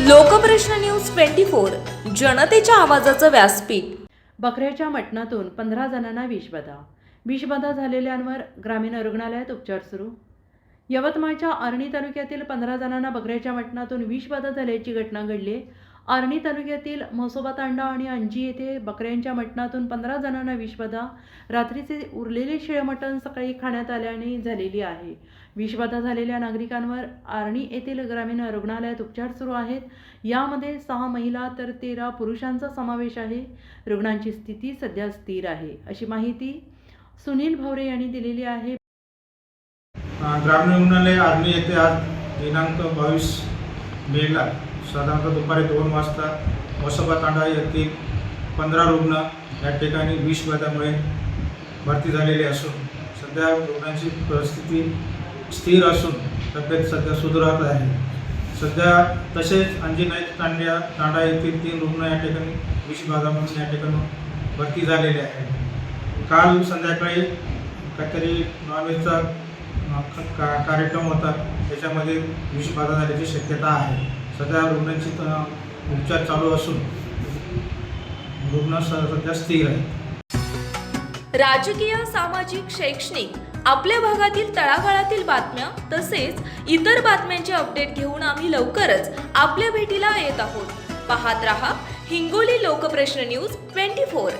Lokprashna news twenty four जनतेच्या आवाजाचं व्यासपीठ. बकऱ्याच्या मटणातून पंधरा जणांना विषबाधा विषबाधा झालेल्यांवर ग्रामीण रुग्णालयात उपचार सुरू. यवतमाळच्या आर्णी तालुक्यातील पंधरा जणांना बकऱ्याच्या मटणातून विषबाधा झाल्याची घटना घडली. आहे. आर्णी तालुक्यातील म्हसोबा तांडा आणि अंजी येथे बकऱ्यांच्या मटणातून पंधरा जणांना विषबाधा रात्रीचे उरलेले शिळे मटण सकाळी खाण्यात आल्याने झालेली आहे. विषबाधा झालेल्या नागरिकांवर आर्णी येथील ग्रामीण रुग्णालयात उपचार सुरू आहेत. यामध्ये सहा महिला तर तेरा पुरुषांचा समावेश आहे. रुग्णांची स्थिती सध्या स्थिर आहे. अशी माहिती सुनील भवरे यांनी दिलेली आहे. ग्रामीण रुग्णालय आर्मी येथे आज दिनांक बावीस मेला साधारणतः दुपारी दोन वाजता वसोबा तांडा येथील पंधरा रुग्ण या ठिकाणी विषबाधामुळे भरती झालेले असून सध्या रुग्णांची परिस्थिती स्थिर असून तब्येत सध्या सुधारत आहे. सध्या तसेच अंजनाईत तांड्या तांडा येथील तीन रुग्ण या ठिकाणी विषबाधा या ठिकाणी भरती झालेले आहेत. काल संध्याकाळी काहीतरी नॉनव्हेजचा का कार्यक्रम होता. त्याच्यामध्ये विषबाधा झाल्याची शक्यता आहे. सध्या रुग्णांची उपचार चालू असून रुग्ण सध्या स्थिर आहेत. राजकीय सामाजिक शैक्षणिक आपल्या भागातील तळागाळातील बातम्या तसेच इतर बातम्यांचे अपडेट घेऊन आम्ही लवकरच आपल्या भेटीला येत आहोत. पाहत रहा Hingoli Lokprashna news twenty four.